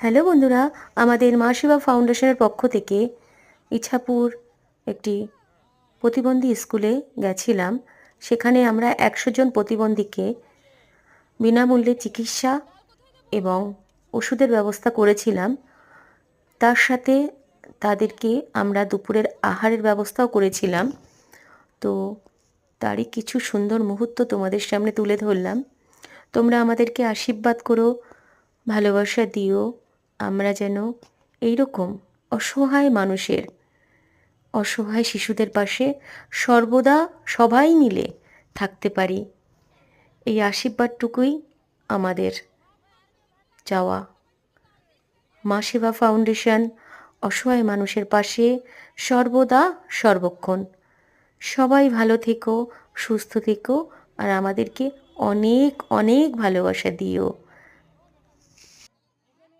Hello বন্ধুরা, আমাদের মা সেবা ফাউন্ডেশনের পক্ষ থেকে ইছাপুর একটি প্রতিবন্ধী স্কুলে গেছিলাম। সেখানে আমরা একশো জন প্রতিবন্ধীকে বিনামূল্যে চিকিৎসা এবং ওষুধের ব্যবস্থা করেছিলাম। তার সাথে তাদেরকে আমরা দুপুরের আহারের ব্যবস্থাও করেছিলাম। তো তারই কিছু সুন্দর মুহূর্ত তোমাদের সামনে তুলে ধরলাম। তোমরা আমাদেরকে আশীর্বাদ করো, ভালোবাসা দিও আমরা যেন এইরকম অসহায় মানুষের, অসহায় শিশুদের পাশে সর্বদা সবাই মিলে থাকতে পারি। এই আশীর্বাদটুকুই আমাদের চাওয়া। মা সেবা ফাউন্ডেশন অসহায় মানুষের পাশে সর্বদা সর্বক্ষণ। সবাই ভালো থেকো, সুস্থ থেকো, আর আমাদেরকে অনেক অনেক ভালোবাসা দিও।